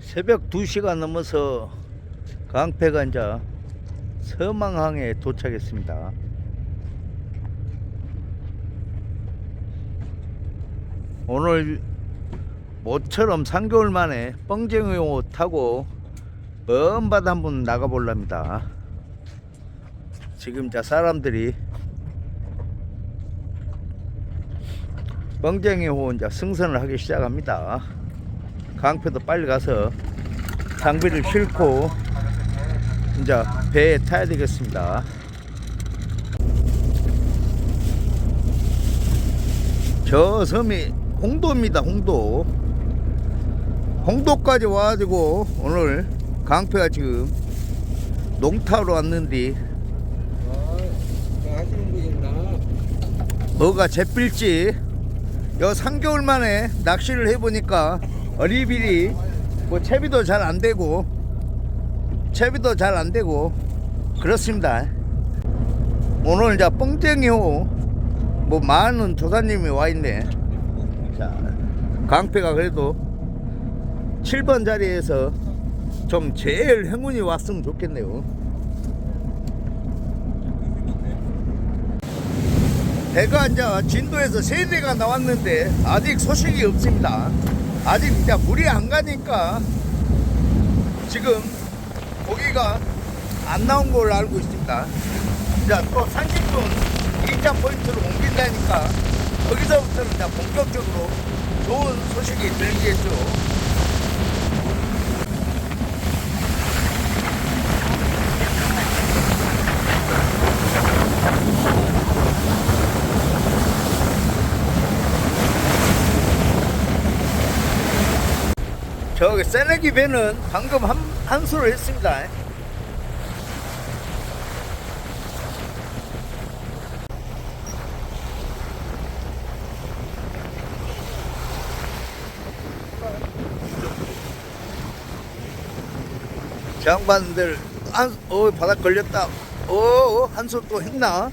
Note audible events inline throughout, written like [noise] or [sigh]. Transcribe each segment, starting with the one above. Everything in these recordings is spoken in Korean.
새벽 2시가 넘어서 이제 서망항에 도착했습니다. 오늘 모처럼 3개월 만에 뻥쟁이호 타고 먼 바다 한번 나가볼랍니다. 지금 자 사람들이 뻥쟁이호 이제 승선을 하기 시작합니다. 강패도 빨리 가서 장비를 싣고 이제 배에 타야 되겠습니다. 저 섬이 홍도입니다. 홍도. 홍도까지 와가지고 오늘 강패가 지금 농타로 왔는데. 뭐가 잡힐지 요 3개월 만에 낚시를 해보니까 어리비리 뭐 채비도 잘 안 되고 채비도 잘 안 되고 그렇습니다. 오늘 이제 뻥쟁이호 뭐 많은 조사님이 와 있네. 자 강패가 그래도 7번 자리에서 좀 제일 행운이 왔으면 좋겠네요. 배가 이제 진도에서 세 대가 나왔는데 아직 소식이 없습니다. 아직 이제 물이 안 가니까 지금 고기가 안 나온 걸로 알고 있습니다. 이제 또 30분 2차 포인트로 옮긴다니까 거기서부터는 이제 본격적으로 좋은 소식이 들리겠죠. 저기 새내기 배는 방금 한, 한수를 했습니다. 장반들 한, 어 바닥 걸렸다. 어, 어 한수 또 했나?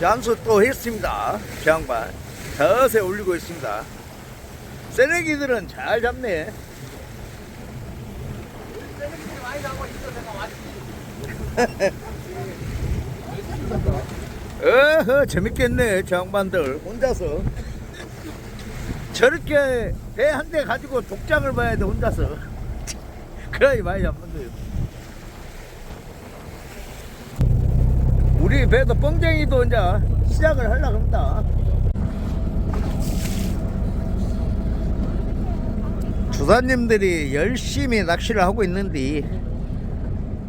자, 한수 또 했습니다. 장반. 서서히 올리고 있습니다. 새내기들은 잘 잡네. [laughs] 어허 재밌겠네 저 양반들 혼자서 저렇게 배 한 대 가지고 독장을 봐야 돼 혼자서 [laughs] 그래야 많이 잡는데요 우리 배도 뻥쟁이도 이제 시작을 하려고 합니다 주사님들이 열심히 낚시를 하고 있는데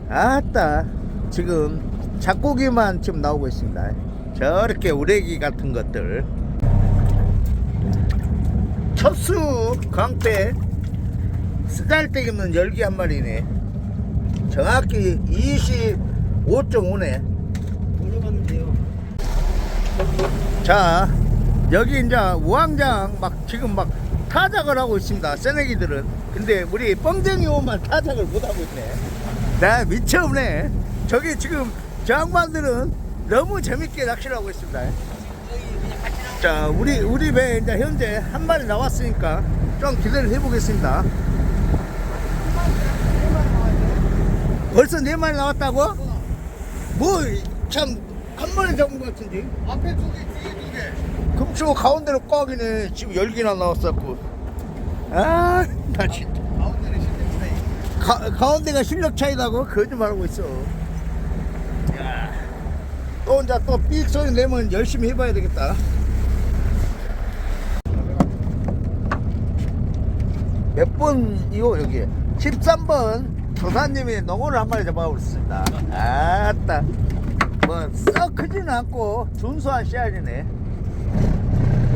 아따 지금 잡고기만 지금 나오고 있습니다. 저렇게 우레기 같은 것들. 첫수 강패 쓰잘데기 없는 열기 한 마리네. 정확히 25.5네 올라갔는데요. 자 여기 이제 우왕장 막 지금 막 타작을 하고 있습니다 새내기들은. 근데 우리 뻥쟁이 오만 타작을 못 하고 있네. 나 미쳐없네. 저기 지금 저 양반들은 너무 재밌게 낚시를 하고 있습니다. 자 우리 우리 배 이제 현재 한 마리 나왔으니까 좀 기대를 해보겠습니다. 벌써 네 마리 나왔다고? 뭐 참 한 마리 잡은 것 같은데? 앞에 두 개, 뒤에 금초 가운데로 꽉이네. 지금 열기나 나왔었고. 아 나 진짜. 가운데는 실력 차이. 가, 가운데가 실력 차이다고 거짓말하고 있어. 야, 또 혼자 또 삑 소리 내면 열심히 해봐야 되겠다. 몇 번이요 여기 13번 조사님이 농어를 한 마리 잡아오셨습니다. 아따. 뭐 썩 크지는 않고 준수한 씨알이네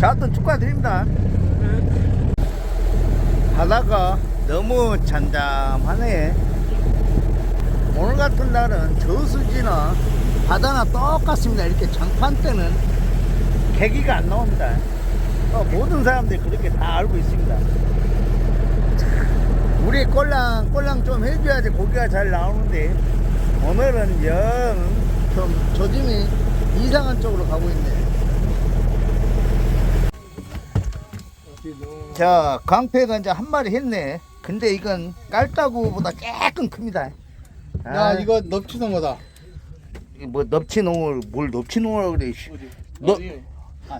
자또 축하드립니다. 바다가 너무 잔잠하네. 오늘 같은 날은 저수지나 바다나 똑같습니다. 이렇게 장판 때는 계기가 안 나옵니다. 어, 모든 사람들이 그렇게 다 알고 있습니다. 우리 꼴랑 꼴랑 좀 해줘야지 고기가 잘 나오는데 오늘은 영 좀 조짐이 이상한 쪽으로 가고 있네 자, 강패가 이제 한 마리 했네. 근데 이건 깔따구보다 조금 큽니다. 야 아, 이거 넙치던 거다. 이게 뭐 넙치농어를 뭘 넙치농어라 그래. 씨. 너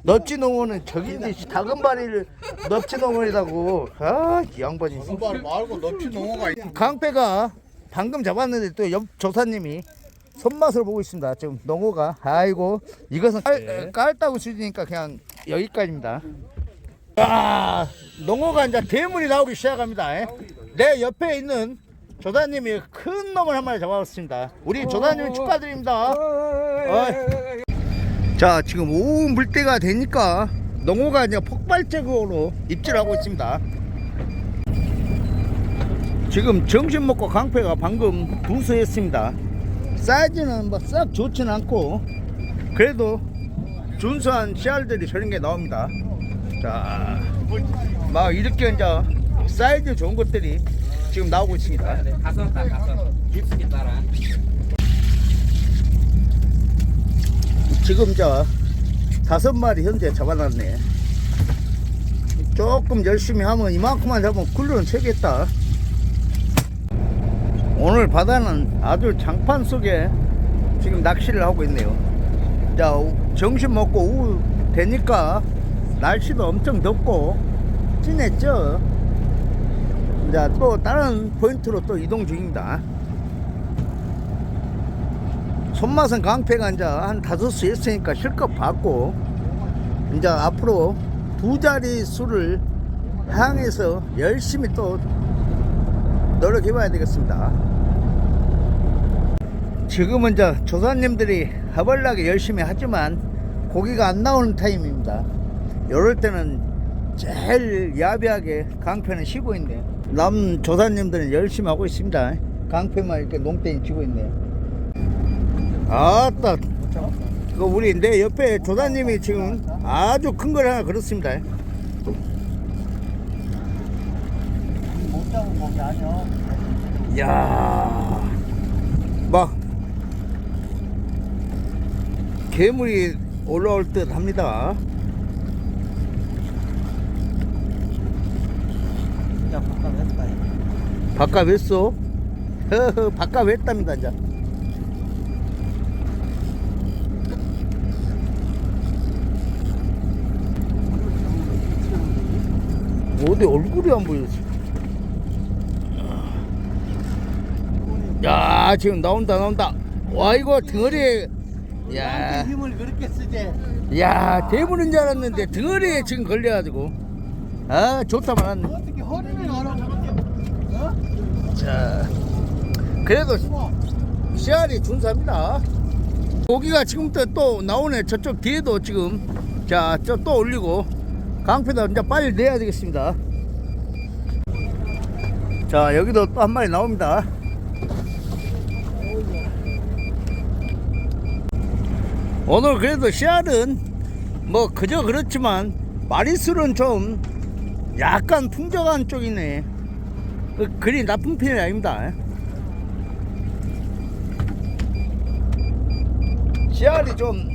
넙치농어는 저긴데 씨, 작은 바리를 넙치농어이라고. 아, 이 양반이. 말 말고 넙치 농어가 있. 강패가 방금 잡았는데 또 옆 조사님이 손맛을 보고 있습니다. 지금 농어가 아이고 이것은 깔, 깔따구 수준이니까 그냥 여기까지입니다. 아 농어가 이제 대물이 나오기 시작합니다. 예. 내 옆에 있는 조사님이 큰 놈을 한 마리 잡았습니다. 우리 조사님 축하드립니다. 어이. 자 지금 오후 물때가 되니까 농어가 이제 폭발적으로 입질하고 있습니다. 지금 점심 먹고 강패가 방금 부수했습니다. 사이즈는 뭐썩 좋지는 않고 그래도 준수한 씨알들이 저런 게 나옵니다. 자, 막 이렇게 이제 사이즈 좋은 것들이 지금 나오고 있습니다. 다섯 다 다섯. 깊숙이 따라. 지금 저 다섯 마리 현재 잡아놨네. 조금 열심히 하면 이만큼만 잡으면 굴러는 채겠다. 오늘 바다는 아주 장판 속에 지금 낚시를 하고 있네요. 자, 오- 점심 먹고 오후 되니까 날씨도 엄청 덥고 진했죠. 자, 또 다른 포인트로 또 이동 중입니다. 손맛은 강패가 이제 한 다섯 수 했으니까 실컷 받고 이제 앞으로 두 자리 수를 향해서 열심히 또 노력해 봐야 되겠습니다. 지금은 이제 조사님들이 허벌나게 열심히 하지만 고기가 안 나오는 타임입니다. 이럴 때는 제일 야비하게 강패는 쉬고 있네. 남 조사님들은 열심히 하고 있습니다. 강패만 이렇게 농땡이 치고 있네. 아따 그 우리 내 옆에 조사님이 지금 아주 큰 걸 하나 그렇습니다 못 잡은 고기 아니야. 이야 막 괴물이 올라올 듯 합니다 야 바깥 했다. 바깥 했어 허허 바깥 했답니다 이제 어디 얼굴이 안 보여 지금 야 지금 나온다 나온다 와 이거 덩어리에 야, 힘을 그렇게 쓰지. 야 대부는 줄 알았는데 덩어리에 지금 걸려가지고 아 좋다 말았네 어떻게 허리를? 자 그래도 씨알이 준수합니다. 고기가 지금부터 또 나오네. 저쪽 뒤에도 지금 자 저 또 올리고 강패도 이제 빨리 내야 되겠습니다. 자 여기도 또 한 마리 나옵니다. 오늘 그래도 씨알은 뭐 그저 그렇지만 마리수는 좀 약간 풍족한 쪽이네 그, 그리 나쁜 편이 아닙니다. 씨알이 좀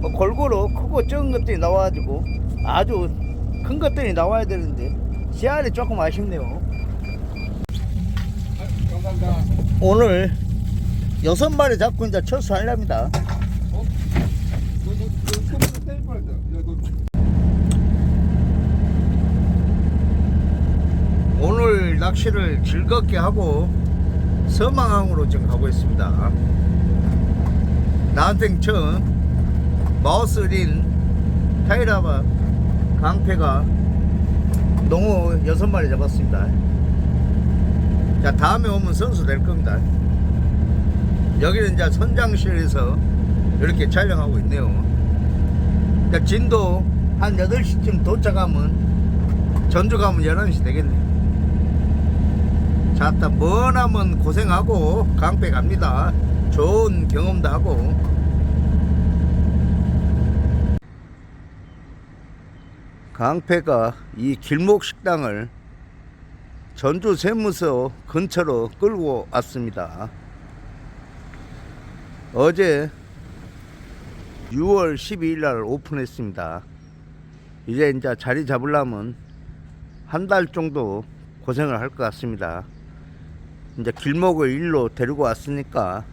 뭐 골고루 크고 적은 것들이 나와가지고 아주 큰 것들이 나와야 되는데 씨알이 조금 아쉽네요. 감사합니다. 오늘 여섯 마리 잡고 이제 철수하렵니다. 낚시를 즐겁게 하고 서망항으로 지금 가고 있습니다. 처음 마우스린 타이라바 강패가 농어 여섯 마리 잡았습니다. 자 다음에 오면 선수 될 겁니다. 여기는 이제 선장실에서 이렇게 촬영하고 있네요. 자, 진도 한 8시쯤 도착하면 전주 가면 11시 되겠네. 자, 딱 머나면 고생하고 강배 갑니다. 좋은 경험도 하고. 강패가 이 길목 식당을 전주 세무서 근처로 끌고 왔습니다. 어제 6월 12일 날 오픈했습니다. 이제 이제 자리 잡으려면 한 달 정도 고생을 할 것 같습니다. 이제 길목을 일로 데리고 왔으니까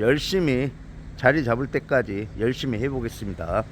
열심히 자리 잡을 때까지 열심히 해보겠습니다.